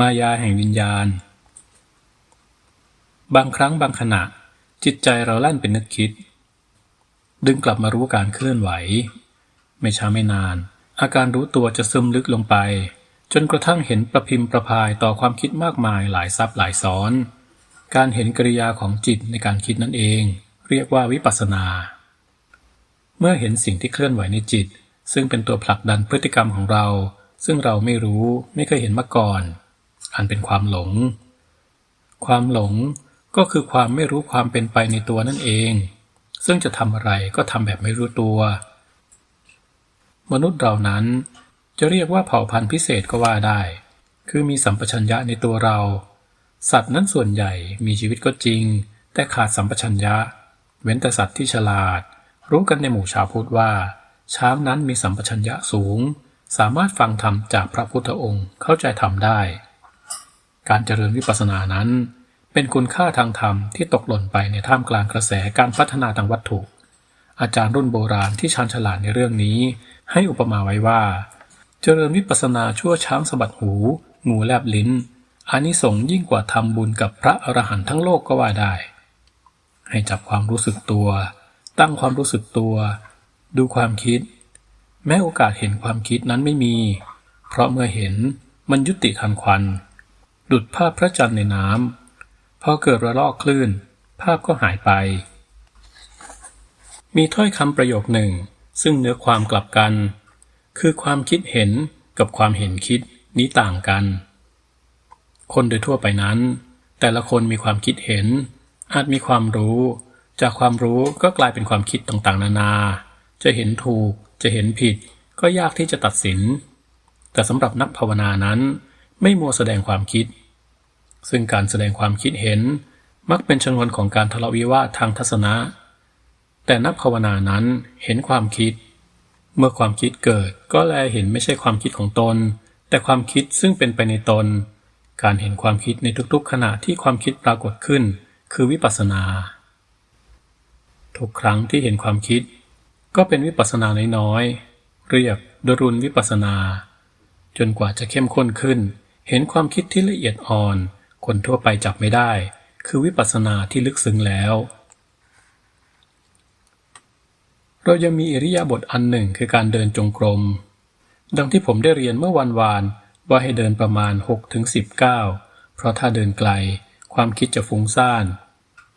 มายาแห่งวิญญาณ บางครั้งบางขณะ จิตใจเราแล่นเป็นนึกคิด ดึงกลับมารู้การเคลื่อนไหว ไม่ช้าไม่นาน อาการรู้ตัวจะซึมลึกลงไป จนกระทั่งเห็นประพิมพ์ประพายต่อความคิดมากมายหลายซับหลายซ้อน การเห็นกริยาของจิตในการคิดนั่นเอง เรียกว่าวิปัสสนา เมื่อเห็นสิ่งที่เคลื่อนไหวในจิต ซึ่งเป็นตัวผลักดันพฤติกรรมของเรา ซึ่งเราไม่รู้ไม่เคยเห็นมาก่อน อันเป็นความหลง ความหลงก็คือความไม่รู้ความเป็นไปในตัวนั่นเอง ซึ่งจะทำอะไรก็ทำแบบไม่รู้ตัว มนุษย์เรานั้นจะเรียกว่าเผ่าพันธุ์พิเศษก็ว่าได้ คือมีสัมปชัญญะในตัวเรา สัตว์นั้นส่วนใหญ่มีชีวิตก็จริง แต่ขาดสัมปชัญญะ เว้นแต่สัตว์ที่ฉลาด รู้กันในหมู่ชาวพุทธว่า ช้างนั้นมีสัมปชัญญะสูง สามารถฟังธรรมจากพระพุทธองค์เข้าใจธรรมได้ การเจริญวิปัสสนานั้น เป็นคุณค่าทางธรรมที่ตกหล่นไปในท่ามกลางกระแสการพัฒนาทางวัตถุ อาจารย์รุ่นโบราณที่ชาญฉลาดในเรื่องนี้ ให้อุปมาไว้ว่า เจริญวิปัสสนาชั่วช้างสะบัดหู งูแลบลิ้นอานิสงส์ยิ่งกว่าทำบุญกับพระอรหันต์ทั้งโลกก็ว่าได้ ให้จับความรู้สึกตัว ตั้งความรู้สึกตัว ดูความคิด แม้โอกาสเห็นความคิดนั้นไม่มี เพราะเมื่อเห็นมันยุติทันควัน ดุดภาพพระจันทร์ในน้ำพอเกิดระลอกคลื่น ภาพก็หายไป มีถ้อยคำประโยคหนึ่ง ซึ่งเนื้อความกลับกัน คือความคิดเห็นกับความเห็นคิดนี้ต่างกัน คนโดยทั่วไปนั้น แต่ละคนมีความคิดเห็น อาจมีความรู้ จากความรู้ก็กลายเป็นความคิดต่างๆ นานา จะเห็นถูกจะเห็นผิด ก็ยากที่จะตัดสิน แต่สำหรับนักภาวนานั้น ไม่มัวแสดงความคิด ซึ่งการแสดงความคิดเห็นมักเป็นชนวนของการทะเลาะวิวาททางทัศนะ แต่นักภาวนานั้นเห็นความคิด เมื่อความคิดเกิดก็แลเห็นไม่ใช่ความคิดของตน แต่ความคิดซึ่งเป็นไปในตน การเห็นความคิดในทุกๆ ขณะที่ความคิดปรากฏขึ้น คือวิปัสสนา ทุกครั้งที่เห็นความคิด ก็เป็นวิปัสสนาน้อยๆเรียกดรุณวิปัสสนา จนกว่าจะเข้มข้นขึ้น เห็นความคิดที่ละเอียดอ่อน คนทั่วไปจับไม่ได้ คือวิปัสสนาที่ลึกซึ้งแล้ว เรายังมีอิริยาบถอันหนึ่งคือการเดินจงกรม ดังที่ผมได้เรียนเมื่อวันวานว่าให้เดินประมาณ6ถึง10ก้าวเพราะถ้าเดินไกล ความคิดจะฟุ้งซ่าน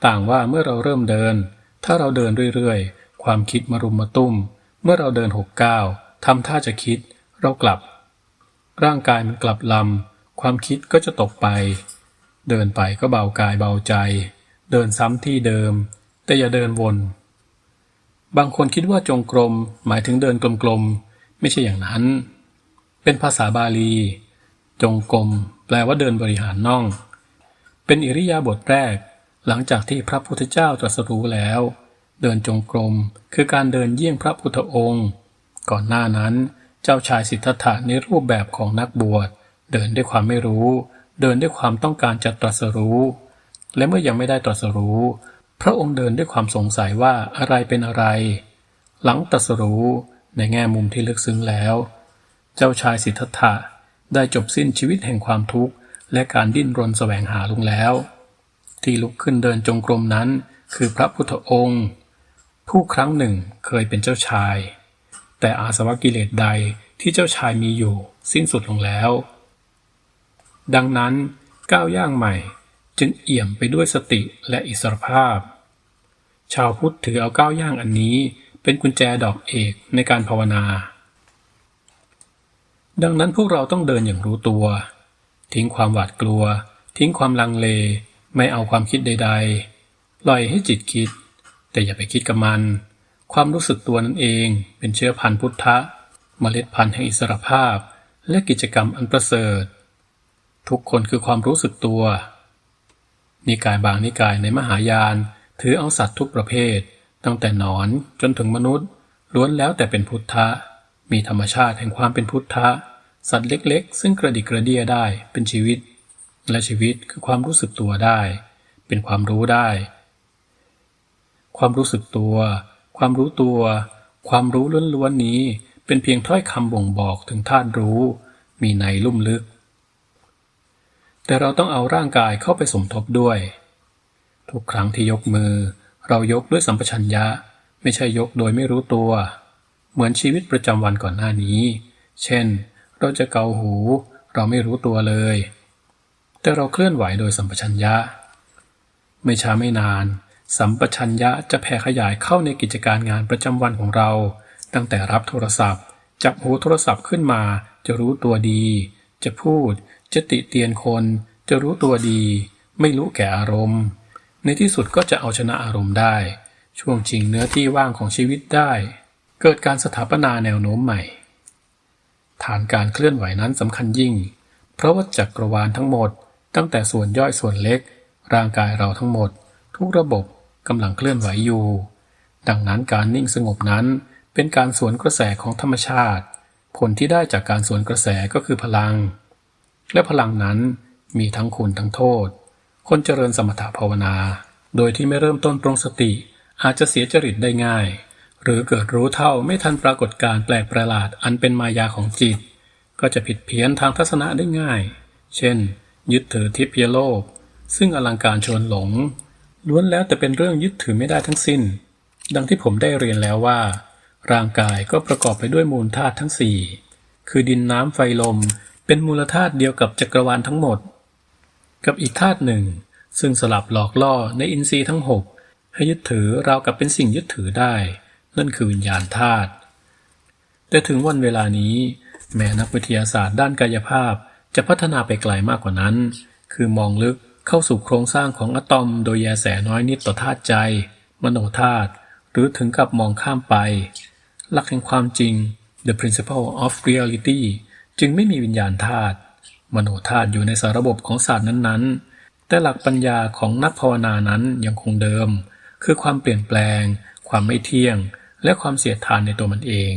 ต่างว่าเมื่อเราเริ่มเดิน ถ้าเราเดินเรื่อยๆ ความคิดมารุมมาตุ้ม เมื่อเราเดินหกก้าวทำท่าจะคิด เรากลับ ร่างกายมันกลับลำ ความคิดก็จะตกไป เดินไปก็เบากายเบาใจ เดินซ้ำที่เดิม แต่อย่าเดินวน บางคนคิดว่าจงกรมหมายถึงเดินกลมๆ ไม่ใช่อย่างนั้น เป็นภาษาบาลี จงกรมแปลว่าเดินบริหารน่อง เป็นอิริยาบถแรก หลังจากที่พระพุทธเจ้าตรัสรู้แล้ว เดินจงกรมคือการเดินเยี่ยงพระพุทธองค์ ก่อนหน้านั้น เจ้าชายสิทธัตถะในรูปแบบของนักบวช เดินด้วยความไม่รู้ เดินด้วยความต้องการจะตรัสรู้ และเมื่อยังไม่ได้ตรัสรู้ พระองค์เดินด้วยความสงสัยว่าอะไรเป็นอะไร หลังตรัสรู้ในแง่มุมที่ลึกซึ้งแล้ว เจ้าชายสิทธัตถะได้จบสิ้นชีวิตแห่งความทุกข์ และการดิ้นรนแสวงหาลงแล้ว ที่ลุกขึ้นเดินจงกรมนั้น คือพระพุทธองค์ ผู้ครั้งหนึ่งเคยเป็นเจ้าชาย แต่อาสวะกิเลสใดที่เจ้าชายมีอยู่สิ้นสุดลงแล้ว ดังนั้นก้าวย่างใหม่จึงเอี่ยมไปด้วยสติและอิสรภาพ ชาวพุทธถือเอาก้าวย่างอันนี้เป็นกุญแจดอกเอกในการภาวนา ดังนั้นพวกเราต้องเดินอย่างรู้ตัว ทิ้งความหวาดกลัว ทิ้งความลังเล ไม่เอาความคิดใด ๆ ปล่อยให้จิตคิด แต่อย่าไปคิดกับมัน ความรู้สึกตัวนั่นเองเป็นเชื้อพันธุ์พุทธะ เมล็ดพันธุ์แห่งอิสรภาพ และกิจกรรมอันประเสริฐ ทุกคนคือความรู้สึกตัว นิกายบางนิกายในมหายาน ถือเอาสัตว์ทุกประเภท ตั้งแต่หนอนจนถึงมนุษย์ ล้วนแล้วแต่เป็นพุทธะ มีธรรมชาติแห่งความเป็นพุทธะ สัตว์เล็กๆ ซึ่งกระดิกกระเดียได้เป็นชีวิต และชีวิตคือความรู้สึกตัวได้ เป็นความรู้ได้ ความรู้สึกตัว ความรู้ตัว ความรู้ล้วนๆนี้เป็นเพียงถ้อยคำบ่งบอกถึงธาตุรู้ มีในลุ่มลึก แต่เราต้องเอาร่างกายเข้าไปสมทบด้วย ทุกครั้งที่ยกมือ เรายกด้วยสัมปชัญญะ ไม่ใช่ยกโดยไม่รู้ตัว เหมือนชีวิตประจำวันก่อนหน้านี้ เช่น เราจะเกาหู เราไม่รู้ตัวเลย แต่เราเคลื่อนไหวโดยสัมปชัญญะ ไม่ช้าไม่นาน สัมปชัญญะจะแผ่ขยายเข้าในกิจการงานประจำวันของเรา ตั้งแต่รับโทรศัพท์ จับหูโทรศัพท์ขึ้นมาจะรู้ตัวดี จะพูด จะติเตียนคนจะรู้ตัวดี ไม่รู้แก่อารมณ์ ในที่สุดก็จะเอาชนะอารมณ์ได้ ช่วงชิงเนื้อที่ว่างของชีวิตได้ เกิดการสถาปนาแนวโน้มใหม่ ฐานการเคลื่อนไหวนั้นสำคัญยิ่ง เพราะว่าจักรวาลทั้งหมด ตั้งแต่ส่วนย่อยส่วนเล็ก ร่างกายเราทั้งหมด ทุกระบบกำลังเคลื่อนไหวอยู่ ดังนั้นการนิ่งสงบนั้นเป็นการสวนกระแสของธรรมชาติ ผลที่ได้จากการสวนกระแสก็คือพลัง และพลังนั้นมีทั้งคุณทั้งโทษ คนเจริญสมถภาวนา โดยที่ไม่เริ่มต้นตรงสติ อาจจะเสียจริตได้ง่าย หรือเกิดรู้เท่าไม่ทันปรากฏการแปลกประหลาดอันเป็นมายาของจิต ก็จะผิดเพี้ยนทางทัศนะได้ง่าย เช่น ยึดถือทิพยโลก ซึ่งอลังการชวนหลง ล้วนแล้วแต่เป็นเรื่องยึดถือไม่ได้ทั้งสิ้น ดังที่ผมได้เรียนแล้วว่า ร่างกายก็ประกอบไปด้วยมูลธาตุทั้งสี่คือดินน้ำไฟลม เป็นมูลธาตุเดียวกับจักรวาลทั้งหมด กับอีกธาตุหนึ่ง ซึ่งสลับหลอกล่อในอินทรีย์ทั้งหกให้ยึดถือราวกับเป็นสิ่งยึดถือได้ นั่นคือวิญญาณธาตุแต่ถึงวันเวลานี้ แม้นักวิทยาศาสตร์ด้านกายภาพจะพัฒนาไปไกลมากกว่านั้น คือมองลึกเข้าสู่โครงสร้างของอะตอมโดยแยแสน้อยนิดต่อธาตุใจ มโนธาตุหรือถึงกับมองข้ามไป หลักแห่งความจริง the principle of reality จึงไม่มีวิญญาณธาตุมโนธาตุอยู่ในสารบบของศาสตร์นั้นๆ แต่หลักปัญญาของนักภาวนานั้นยังคงเดิม คือความเปลี่ยนแปลง ความไม่เที่ยง และความเสียดทานในตัวมันเอง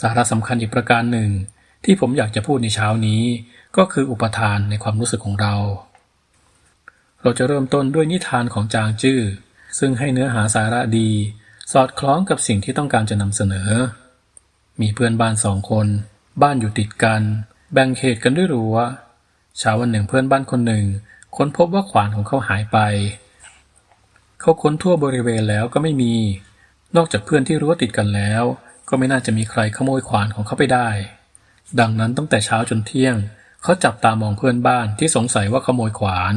สาระสำคัญอีกประการหนึ่ง ที่ผมอยากจะพูดในเช้านี้ ก็คืออุปทานในความรู้สึกของเรา เราจะเริ่มต้นด้วยนิทานของจางจื้อซึ่งให้เนื้อหาสาระดี สอดคล้องกับสิ่งที่ต้องการจะนำเสนอ มีเพื่อนบ้านสองคน บ้านอยู่ติดกัน แบ่งเขตกันด้วยรั้วเช้าวันหนึ่งเพื่อนบ้านคนหนึ่ง ค้นพบว่าขวานของเขาหายไป เขาค้นทั่วบริเวณแล้วก็ไม่มี นอกจากเพื่อนที่รั้วติดกันแล้ว ก็ไม่น่าจะมีใครขโมยขวานของเขาไปได้ ดังนั้นตั้งแต่เช้าจนเที่ยง เขาจับตามองเพื่อนบ้านที่สงสัยว่าขโมยขวาน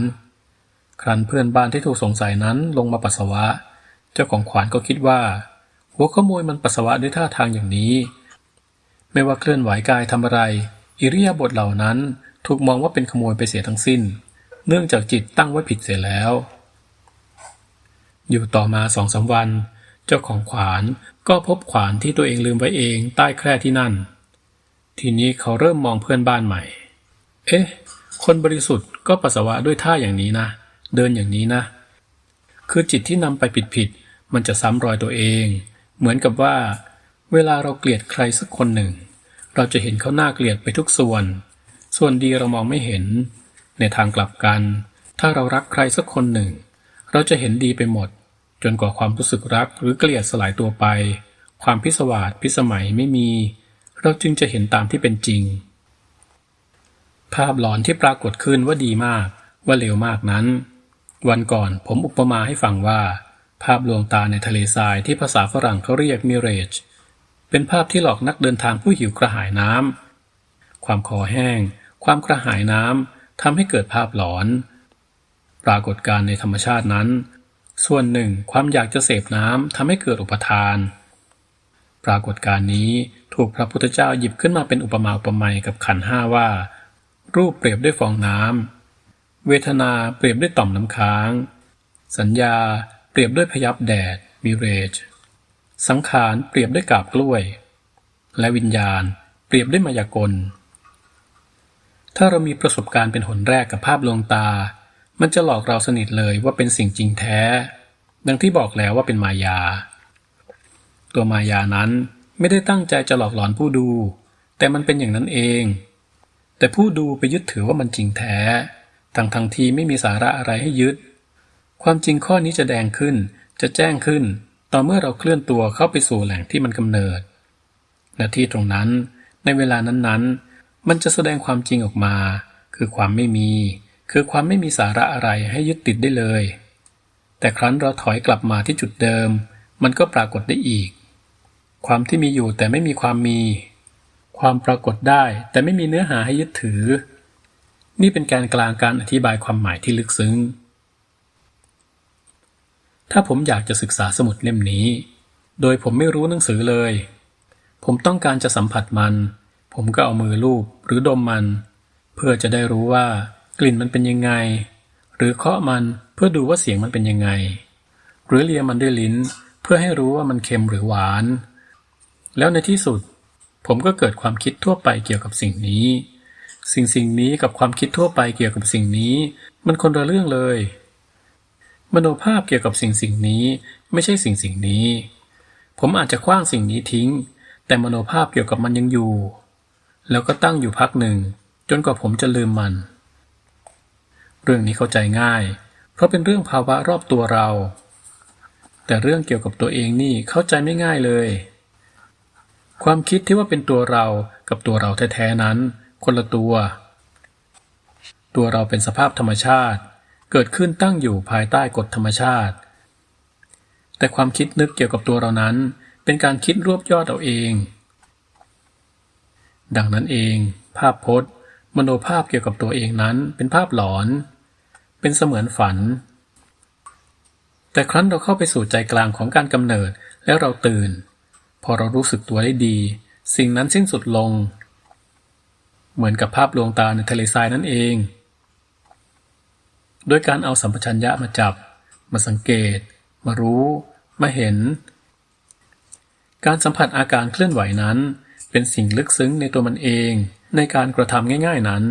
ครั้นเพื่อนบ้านที่ถูกสงสัยนั้นลงมาปัสสาวะ เจ้าของขวานก็คิดว่าหัวขโมยมันปัสสาวะด้วยท่าทางอย่างนี้ ไม่ว่าเคลื่อนไหวกายทำอะไร อิริยาบถเหล่านั้นถูกมองว่าเป็นขโมยไปเสียทั้งสิ้น เนื่องจากจิตตั้งไว้ผิดเสียแล้ว อยู่ต่อมาสองสาวัน เจ้าของขวานก็พบขวานที่ตัวเองลืมไว้เองใต้แคร่ที่นั่น ทีนี้เขาเริ่มมองเพื่อนบ้านใหม่ เอ๊ะ คนบริสุทธิ์ก็ปัสสาวะด้วยท่าอย่างนี้นะ เดินอย่างนี้นะ คือจิตที่นำไปผิดๆมันจะซ้ำรอยตัวเอง เหมือนกับว่า เวลาเราเกลียดใครสักคนหนึ่ง เราจะเห็นเขาหน้าเกลียดไปทุกส่วน ส่วนดีเรามองไม่เห็น ในทางกลับกัน ถ้าเรารักใครสักคนหนึ่ง เราจะเห็นดีไปหมด จนกว่าความรู้สึกรักหรือเกลียดสลายตัวไป ความพิศวาสพิสมัยไม่มี เราจึงจะเห็นตามที่เป็นจริง ภาพหลอนที่ปรากฏขึ้นว่าดีมากว่าเลวมากนั้น วันก่อนผมอุปมาให้ฟังว่า ภาพลวงตาในทะเลทรายที่ภาษาฝรั่งเขาเรียกมิเรจ เป็นภาพที่หลอกนักเดินทางผู้หิวกระหายน้ำ ความคอแห้ง ความกระหายน้ำทำให้เกิดภาพหลอน ปรากฏการณ์ในธรรมชาตินั้น ส่วนหนึ่งความอยากจะเสพน้ำทำให้เกิดอุปทาน ปรากฏการณ์นี้ถูกพระพุทธเจ้าหยิบขึ้นมาเป็นอุปมาอุปไมยกับขันห้าว่า รูปเปรียบด้วยฟองน้ำเวทนาเปรียบด้วยต่อมน้ำค้าง สัญญาเปรียบด้วยพยับแดดมิเรจ สังขารเปรียบด้วยกาบกล้วย และวิญญาณเปรียบด้วยมายากล ถ้าเรามีประสบการณ์เป็นหนแรกกับภาพลวงตา มันจะหลอกเราสนิทเลยว่าเป็นสิ่งจริงแท้ ดังที่บอกแล้วว่าเป็นมายา ตัวมายานั้นไม่ได้ตั้งใจจะหลอกหลอนผู้ดู แต่มันเป็นอย่างนั้นเอง แต่ผู้ดูไปยึดถือว่ามันจริงแท้ ทั้งทั้งที่ไม่มีสาระอะไรให้ยึด ความจริงข้อนี้จะแดงขึ้น จะแจ้งขึ้น ต่อเมื่อเราเคลื่อนตัวเข้าไปสู่แหล่งที่มันกำเนิด และที่ตรงนั้นในเวลานั้นๆ มันจะแสดงความจริงออกมา คือความไม่มี คือความไม่มีสาระอะไรให้ยึดติดได้เลย แต่ครั้นเราถอยกลับมาที่จุดเดิม มันก็ปรากฏได้อีก ความที่มีอยู่แต่ไม่มีความมี ความปรากฏได้แต่ไม่มีเนื้อหาให้ยึดถือ นี่เป็นการกลางการอธิบายความหมายที่ลึกซึ้ง ถ้าผมอยากจะศึกษาสมุดเล่มนี้ โดยผมไม่รู้หนังสือเลย ผมต้องการจะสัมผัสมัน ผมก็เอามือลูบหรือดมมัน เพื่อจะได้รู้ว่ากลิ่นมันเป็นยังไง หรือเคาะมันเพื่อดูว่าเสียงมันเป็นยังไง หรือเลียมันด้วยลิ้น เพื่อให้รู้ว่ามันเค็มหรือหวาน แล้วในที่สุด ผมก็เกิดความคิดทั่วไปเกี่ยวกับสิ่งนี้ สิ่งสิ่งนี้กับความคิดทั่วไปเกี่ยวกับสิ่งนี้ มันคนละเรื่องเลย มโนภาพเกี่ยวกับสิ่งสิ่งนี้ ไม่ใช่สิ่งสิ่งนี้ ผมอาจจะคว้างสิ่งนี้ทิ้ง แต่มโนภาพเกี่ยวกับมันยังอยู่ แล้วก็ตั้งอยู่พักหนึ่ง จนกว่าผมจะลืมมัน เรื่องนี้เข้าใจง่าย เพราะเป็นเรื่องภาวะรอบตัวเรา แต่เรื่องเกี่ยวกับตัวเองนี่เข้าใจไม่ง่ายเลย ความคิดที่ว่าเป็นตัวเรากับตัวเราแท้ๆนั้น คนละตัว ตัวเราเป็นสภาพธรรมชาติ เกิดขึ้นตั้งอยู่ภายใต้กฎธรรมชาติ แต่ความคิดนึกเกี่ยวกับตัวเรานั้น เป็นการคิดรวบยอดเอาเอง ดังนั้นเอง ภาพพจน์ มโนภาพเกี่ยวกับตัวเองนั้น เป็นภาพหลอน เป็นเสมือนฝัน แต่ครั้นเราเข้าไปสู่ใจกลางของการกำเนิดแล้วเราตื่น พอเรารู้สึกตัวได้ดี สิ่งนั้นสิ้นสุดลง เหมือนกับภาพลวงตาในทะเลทรายนั่นเอง โดยการเอาสัมปชัญญะมาจับ มาสังเกต มารู้ มาเห็น การสัมผัสอาการเคลื่อนไหวนั้น เป็นสิ่งลึกซึ้งในตัวมันเองในการกระทำง่าย ๆนั้น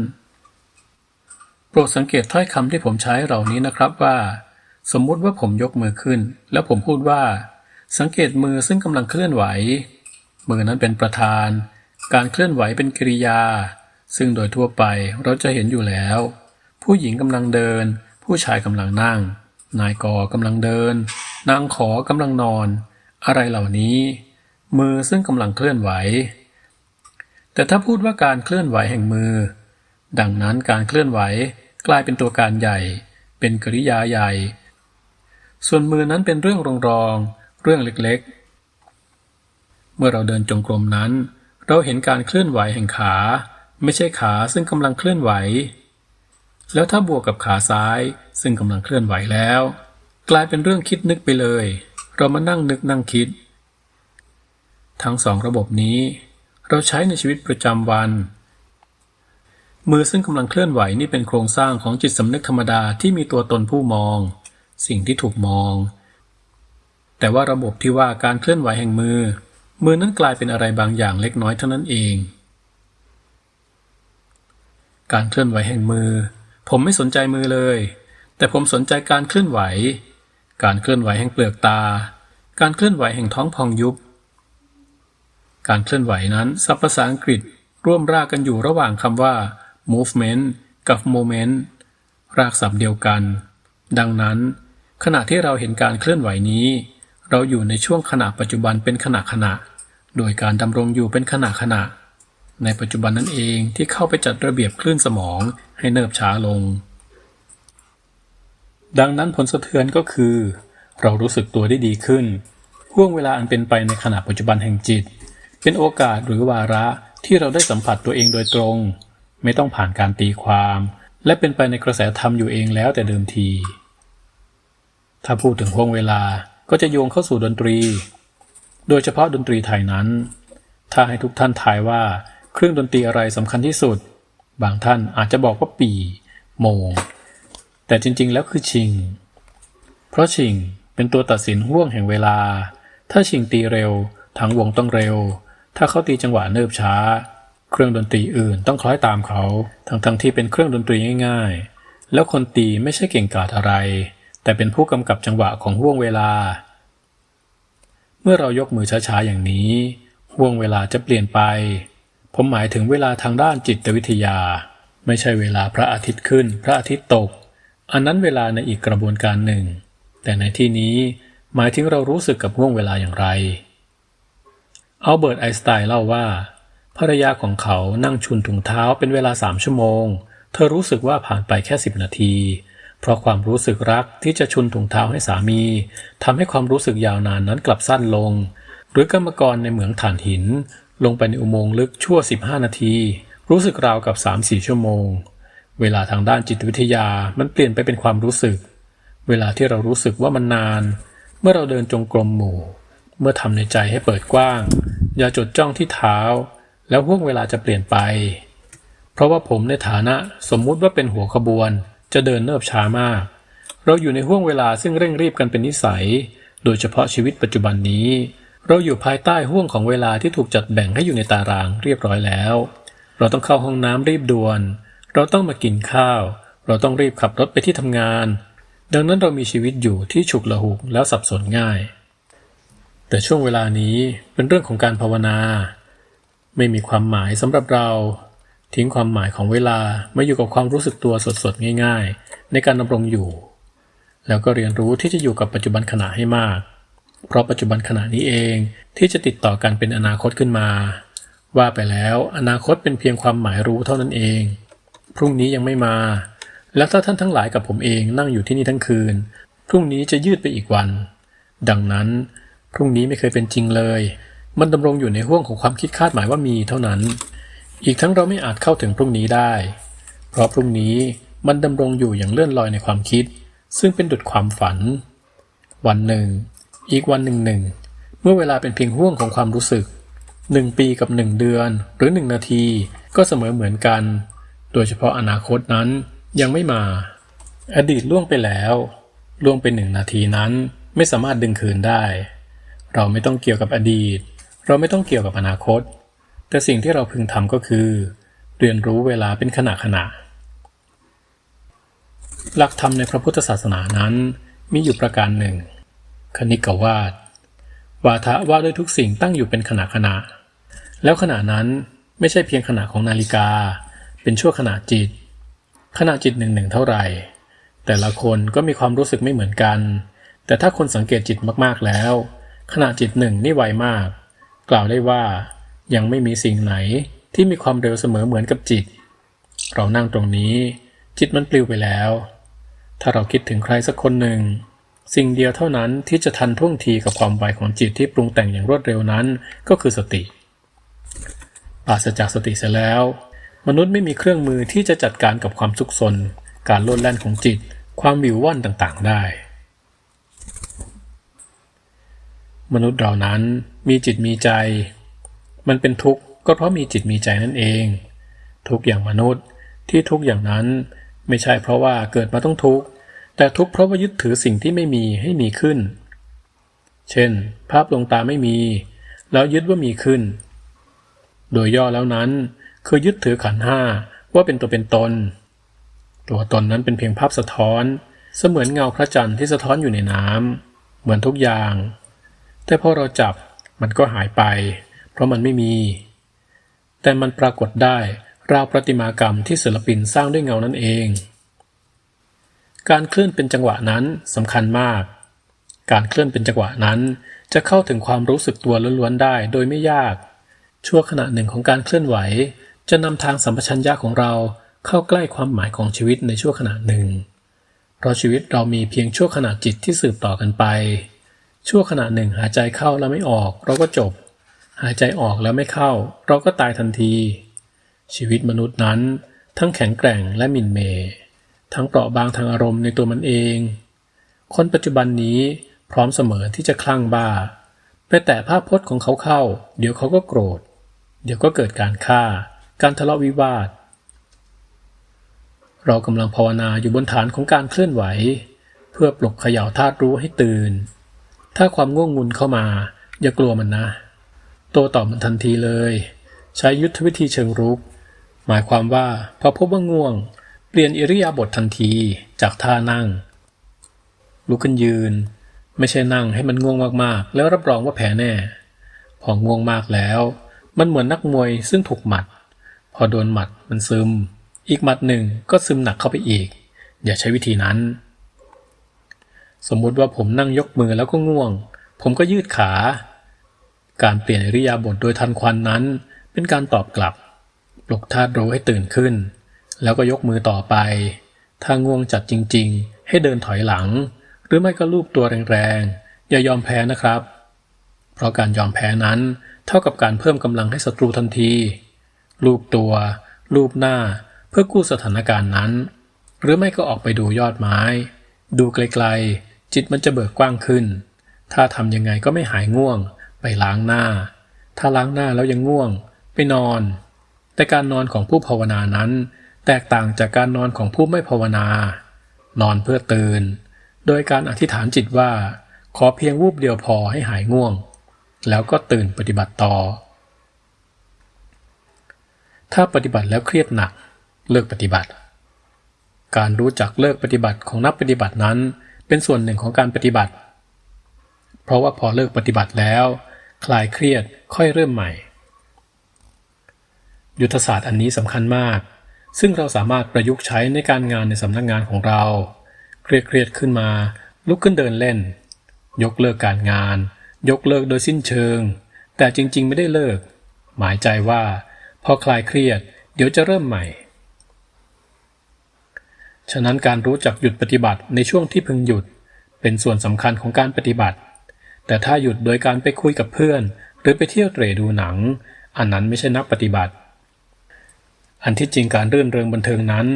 โปรดสังเกตถ้อยคำที่ผมใช้เหล่านี้นะครับว่า สมมุติว่าผมยกมือขึ้น แล้วผมพูดว่า สังเกตมือซึ่งกำลังเคลื่อนไหว มือนั้นเป็นประธาน การเคลื่อนไหวเป็นกริยา ซึ่งโดยทั่วไปเราจะเห็นอยู่แล้ว ผู้หญิงกำลังเดิน ผู้ชายกำลังนั่ง นายกอกำลังเดิน นางขอกำลังนอน อะไรเหล่านี้ มือซึ่งกำลังเคลื่อนไหว แต่ถ้าพูดว่าการเคลื่อนไหวแห่งมือ ดังนั้นการเคลื่อนไหวกลายเป็นตัวการใหญ่ เป็นกริยาใหญ่ ส่วนมือนั้นเป็นเรื่องรองรอง เรื่องเล็กๆ เมื่อเราเดินจงกรมนั้น เราเห็นการเคลื่อนไหวแห่งขา ไม่ใช่ขาซึ่งกำลังเคลื่อนไหว แล้วถ้าบวกกับขาซ้าย ซึ่งกำลังเคลื่อนไหวแล้ว กลายเป็นเรื่องคิดนึกไปเลย เรามานั่งนึกนั่งคิด ทั้งสองระบบนี้ เราใช้ในชีวิตประจำวัน มือซึ่งกำลังเคลื่อนไหวนี่เป็นโครงสร้างของจิตสำนึกธรรมดาที่มีตัวตนผู้มอง สิ่งที่ถูกมอง แต่ว่าระบบที่ว่าการเคลื่อนไหวแห่งมือ มือนั้นกลายเป็นอะไรบางอย่างเล็กน้อยเท่านั้นเอง การเคลื่อนไหวแห่งมือ ผมไม่สนใจมือเลย แต่ผมสนใจการเคลื่อนไหว การเคลื่อนไหวแห่งเปลือกตา การเคลื่อนไหวแห่งท้องพองยุบ การเคลื่อนไหวนั้นศัพท์ภาษาอังกฤษร่วมรากกันอยู่ระหว่างคำว่า movement กับ moment รากศัพท์เดียวกัน ดังนั้น ขณะที่เราเห็นการเคลื่อนไหวนี้ เราอยู่ในช่วงขณะปัจจุบันเป็นขณะขณะ โดยการดำรงอยู่เป็นขณะขณะ ในปัจจุบันนั่นเองที่เข้าไปจัดระเบียบคลื่นสมองให้เนิบช้าลง ดังนั้นผลสะเทือนก็คือ เรารู้สึกตัวได้ดีขึ้นห่วงเวลาอันเป็นไปในขณะปัจจุบันแห่งจิต เป็นโอกาสหรือวาระที่เราได้สัมผัสตัวเองโดยตรง ไม่ต้องผ่านการตีความ และเป็นไปในกระแสธรรมอยู่เองแล้วแต่เดิมที ถ้าพูดถึงห่วงเวลาก็จะโยงเข้าสู่ดนตรี โดยเฉพาะดนตรีไทยนั้น ถ้าให้ทุกท่านทายว่า เครื่องดนตรีอะไรสำคัญที่สุด บางท่านอาจจะบอกว่าปีโมง แต่จริงๆ แล้วคือชิง เพราะชิงเป็นตัวตัดสินห่วงแห่งเวลา ถ้าชิงตีเร็วทั้งวงต้องเร็ว ถ้าเขาตีจังหวะเนิบช้า เครื่องดนตรีอื่นต้องคล้อยตามเขา ทั้งๆทที่เป็นเครื่องดนตรีง่าย ๆ แล้วคนตีไม่ใช่เก่งกาจอะไร แต่เป็นผู้กำกับจังหวะของห่วงเวลา เมื่อเรายกมือช้าๆอย่างนี้ห่วงเวลาจะเปลี่ยนไป ผมหมายถึงเวลาทางด้านจิตวิทยา ไม่ใช่เวลาพระอาทิตย์ขึ้น พระอาทิตย์ตก อันนั้นเวลาในอีกกระบวนการหนึ่ง แต่ในที่นี้หมายถึงเรารู้สึกกับห่วงเวลาอย่างไรอัลเบิร์ตไอน์สไตน์เล่าว่า ภรรยาของเขานั่งชุนถุงเท้าเป็นเวลาสามชั่วโมง เธอรู้สึกว่าผ่านไปแค่สิบนาที เพราะความรู้สึกรักที่จะชุนถุงเท้าให้สามีทำให้ความรู้สึกยาวนานนั้นกลับสั้นลง หรือกรรมกรในเหมืองถ่านหิน ลงไปในอุโมงค์ลึกชั่ว 15 นาที รู้สึกราวกับ 3-4 ชั่วโมง เวลาทางด้านจิตวิทยามันเปลี่ยนไปเป็นความรู้สึก เวลาที่เรารู้สึกว่ามันนาน เมื่อเราเดินจงกรมหมู่ เมื่อทำในใจให้เปิดกว้าง อย่าจดจ้องที่เท้า แล้วห่วงเวลาจะเปลี่ยนไป เพราะว่าผมในฐานะสมมุติว่าเป็นหัวขบวน จะเดินเนิบช้ามาก เราอยู่ในห่วงเวลาซึ่งเร่งรีบกันเป็นนิสัย โดยเฉพาะชีวิตปัจจุบันนี้ เราอยู่ภายใต้ห่วงของเวลาที่ถูกจัดแบ่งให้อยู่ในตารางเรียบร้อยแล้ว เราต้องเข้าห้องน้ำรีบด่วน เราต้องมากินข้าว เราต้องรีบขับรถไปที่ทำงาน ดังนั้นเรามีชีวิตอยู่ที่ฉุกละหุกแล้วสับสนง่าย แต่ช่วงเวลานี้เป็นเรื่องของการภาวนา ไม่มีความหมายสำหรับเรา ทิ้งความหมายของเวลามาอยู่กับความรู้สึกตัวสดๆง่าย ๆ ในการดำรงอยู่ แล้วก็เรียนรู้ที่จะอยู่กับปัจจุบันขณะให้มาก เพราะปัจจุบันขณะนี้เองที่จะติดต่อกันเป็นอนาคตขึ้นมา ว่าไปแล้วอนาคตเป็นเพียงความหมายรู้เท่านั้นเอง พรุ่งนี้ยังไม่มา แล้วถ้าท่านทั้งหลายกับผมเองนั่งอยู่ที่นี่ทั้งคืน พรุ่งนี้จะยืดไปอีกวัน ดังนั้น พรุ่งนี้ไม่เคยเป็นจริงเลย มันดำรงอยู่ในห่วงของความคิดคาดหมายว่ามีเท่านั้น อีกทั้งเราไม่อาจเข้าถึงพรุ่งนี้ได้ เพราะพรุ่งนี้มันดำรงอยู่อย่างเลื่อนลอยในความคิด ซึ่งเป็นดุจความฝัน วันหนึ่ง อีกวันหนึ่งหนึ่งเมื่อเวลาเป็นเพียงห่วงของความรู้สึกหนึ่งปีกับหนึ่งเดือน หรือหนึ่งนาที ก็เสมอเหมือนกัน โดยเฉพาะอนาคตนั้นยังไม่มา อดีตล่วงไปแล้ว ล่วงไปหนึ่งนาทีนั้นไม่สามารถดึงคืนได้ เราไม่ต้องเกี่ยวกับอดีต เราไม่ต้องเกี่ยวกับอนาคต แต่สิ่งที่เราพึงทำก็คือ เรียนรู้เวลาเป็นขณะขณะ หลักธรรมในพระพุทธศาสนานั้นมีอยู่ประการหนึ่ง คณิกวาดวาทะว่าด้วยทุกสิ่งตั้งอยู่เป็นขณะขณะ แล้วขณะนั้นไม่ใช่เพียงขณะของนาฬิกา เป็นชั่วขณะจิต ขณะจิตหนึ่งหนึ่งเท่าไหร่ แต่ละคนก็มีความรู้สึกไม่เหมือนกัน แต่ถ้าคนสังเกตจิตมากๆแล้ว ขณะจิตหนึ่งนี่ไวมาก กล่าวได้ว่า ยังไม่มีสิ่งไหนที่มีความเร็วเสมอเหมือนกับจิต เรานั่งตรงนี้ จิตมันปลิวไปแล้ว ถ้าเราคิดถึงใครสักคนหนึ่ง สิ่งเดียวเท่านั้นที่จะทันท่วงทีกับความไวของจิตที่ปรุงแต่งอย่างรวดเร็วนั้นก็คือสติปราศจากสติเสียแล้ว มนุษย์ไม่มีเครื่องมือที่จะจัดการกับความสุขสนการโลดแล่นของจิต ความวิวว่อนต่างๆ ได้ มนุษย์เรานั้นมีจิตมีใจ มันเป็นทุกข์ก็เพราะมีจิตมีใจนั่นเอง ทุกอย่างมนุษย์ที่ทุกอย่างนั้นไม่ใช่เพราะว่าเกิดมาต้องทุกข์ แต่ทุกข์เพราะว่ายึดถือสิ่งที่ไม่มีให้มีขึ้น เช่น ภาพลวงตาไม่มี แล้วยึดว่ามีขึ้น โดยย่อแล้วนั้น คือยึดถือขันห้าว่าเป็นตัวเป็นตน ตัวตนนั้นเป็นเพียงภาพสะท้อน เสมือนเงาพระจันทร์ที่สะท้อนอยู่ในน้ำเหมือนทุกอย่าง แต่พอเราจับมันก็หายไป เพราะมันไม่มี แต่มันปรากฏได้ราวประติมากรรมที่ศิลปินสร้างด้วยเงานั่นเอง การเคลื่อนเป็นจังหวะนั้นสำคัญมาก การเคลื่อนเป็นจังหวะนั้น จะเข้าถึงความรู้สึกตัวล้วนๆได้โดยไม่ยาก ชั่วขณะหนึ่งของการเคลื่อนไหว จะนำทางสัมปชัญญะของเราเข้าใกล้ความหมายของชีวิตในชั่วขณะหนึ่ง เพราะชีวิตเรามีเพียงชั่วขณะจิตที่สืบต่อกันไป ชั่วขณะหนึ่งหายใจเข้าแล้วไม่ออก เราก็จบ หายใจออกแล้วไม่เข้า เราก็ตายทันที ชีวิตมนุษย์นั้น ทั้งแข็งแกร่งและมินเมย์ ทั้งเปราะบางทางอารมณ์ในตัวมันเอง คนปัจจุบันนี้พร้อมเสมอที่จะคลั่งบ้า ไปแต่ภาพพจน์ของเขาเข้า เดี๋ยวเขาก็โกรธ เดี๋ยวก็เกิดการฆ่า การทะเลาะวิวาท เรากำลังภาวนาอยู่บนฐานของการเคลื่อนไหว เพื่อปลุกเขย่าธาตุรู้ให้ตื่น ถ้าความง่วงงุนเข้ามา อย่ากลัวมันนะ โตตอบมันทันทีเลย ใช้ยุทธวิธีเชิงรุก หมายความว่าพอพบว่าง่วง เปลี่ยนอิริยาบถทันทีจากท่านั่ง ลุกขึ้นยืน ไม่ใช่นั่งให้มันง่วงมากๆ แล้วรับรองว่าแพ้แน่ พอง่วงมากแล้ว มันเหมือนนักมวยซึ่งถูกหมัด พอโดนหมัดมันซึม อีกหมัดหนึ่งก็ซึมหนักเข้าไปอีก อย่าใช้วิธีนั้น สมมุติว่าผมนั่งยกมือแล้วก็ง่วง ผมก็ยืดขา การเปลี่ยนอิริยาบถโดยทันควันนั้น เป็นการตอบกลับ ปลุกธาตุรู้ให้ตื่นขึ้น แล้วก็ยกมือต่อไป ถ้าง่วงจัดจริง ๆ ให้เดินถอยหลัง หรือไม่ก็ลูบตัวแรงๆ อย่ายอมแพ้นะครับ เพราะการยอมแพ้นั้น เท่ากับการเพิ่มกำลังให้ศัตรูทันที ลูบตัว ลูบหน้า เพื่อกู้สถานการณ์นั้น หรือไม่ก็ออกไปดูยอดไม้ ดูไกลๆ จิตมันจะเบิกกว้างขึ้น ถ้าทำยังไงก็ไม่หายง่วง ไปล้างหน้า ถ้าล้างหน้าแล้วยังง่วง ไปนอน แต่การนอนของผู้ภาวนานั้น แตกต่างจากการนอนของผู้ไม่ภาวนา นอนเพื่อตื่น โดยการอธิษฐานจิตว่า ขอเพียงวูบเดียวพอให้หายง่วง แล้วก็ตื่นปฏิบัติต่อ ถ้าปฏิบัติแล้วเครียดหนัก เลิกปฏิบัติ การรู้จักเลิกปฏิบัติของนักปฏิบัตินั้น เป็นส่วนหนึ่งของการปฏิบัติ เพราะว่าพอเลิกปฏิบัติแล้ว คลายเครียดค่อยเริ่มใหม่ ยุทธศาสตร์อันนี้สำคัญมาก ซึ่งเราสามารถประยุกต์ใช้ในการงานในสำนักงานของเราเครียดเครียดๆขึ้นมา ลุกขึ้นเดินเล่น ยกเลิกการงาน ยกเลิกโดยสิ้นเชิง แต่จริงๆไม่ได้เลิก หมายใจว่า พอคลายเครียด เดี๋ยวจะเริ่มใหม่ ฉะนั้นการรู้จักหยุดปฏิบัติในช่วงที่พึงหยุด เป็นส่วนสำคัญของการปฏิบัติ แต่ถ้าหยุดโดยการไปคุยกับเพื่อน หรือไปเที่ยวเตร่ดูหนัง อันนั้นไม่ใช่นักปฏิบัติ อันที่จริงการรื่นเริงบันเทิงนั้น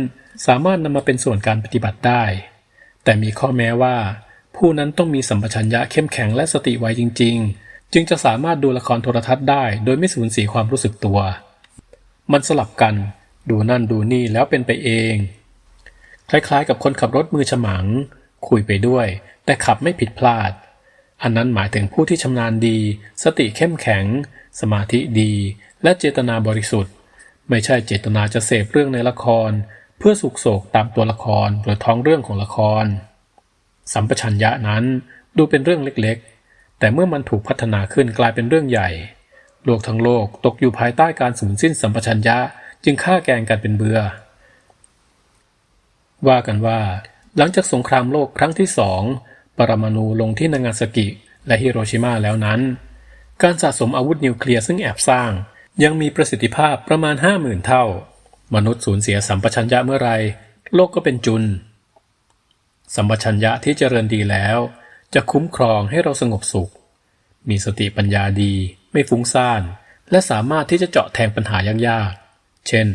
สามารถนำมาเป็นส่วนการปฏิบัติได้ แต่มีข้อแม้ว่า ผู้นั้นต้องมีสัมปชัญญะเข้มแข็งและสติไวจริง ๆ จึงจะสามารถดูละครโทรทัศน์ได้ โดยไม่สูญเสียความรู้สึกตัว มันสลับกัน ดูนั่นดูนี่แล้วเป็นไปเอง คล้ายๆ กับคนขับรถมือฉมัง คุยไปด้วย แต่ขับไม่ผิดพลาด อันนั้นหมายถึงผู้ที่ชำนาญดี สติเข้มแข็ง สมาธิดี และเจตนาบริสุทธิ์ ไม่ใช่เจตนาจะเสพเรื่องในละคร เพื่อสุกโศกตามตัวละครหรือท้องเรื่องของละคร สัมปชัญญะนั้นดูเป็นเรื่องเล็กๆ แต่เมื่อมันถูกพัฒนาขึ้นกลายเป็นเรื่องใหญ่ โลกทั้งโลกตกอยู่ภายใต้การสูญสิ้นสัมปชัญญะจึงฆ่าแกงกันเป็นเบือ ว่ากันว่า หลังจากสงครามโลกครั้งที่สองปรมาณูลงที่นางาซากิและฮิโรชิมาแล้วนั้น การสะสมอาวุธนิวเคลียร์ซึ่งแอบสร้าง ยังมีประสิทธิภาพประมาณ 50,000 เท่า มนุษย์สูญเสียสัมปชัญญะเมื่อไร โลกก็เป็นจุน สัมปชัญญะที่เจริญดีแล้ว จะคุ้มครองให้เราสงบสุข มีสติปัญญาดี ไม่ฟุ้งซ่าน และสามารถที่จะเจาะแทงปัญหายากๆ เช่น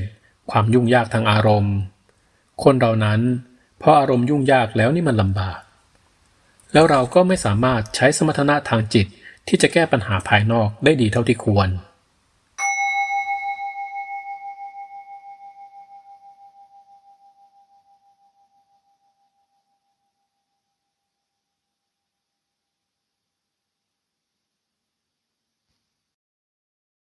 ความยุ่งยากทางอารมณ์ คนเรานั้นพออารมณ์ยุ่งยากแล้วนี่มันลำบาก แล้วเราก็ไม่สามารถใช้สมรรถนะทางจิตที่จะแก้ปัญหาภายนอกได้ดีเท่าที่ควร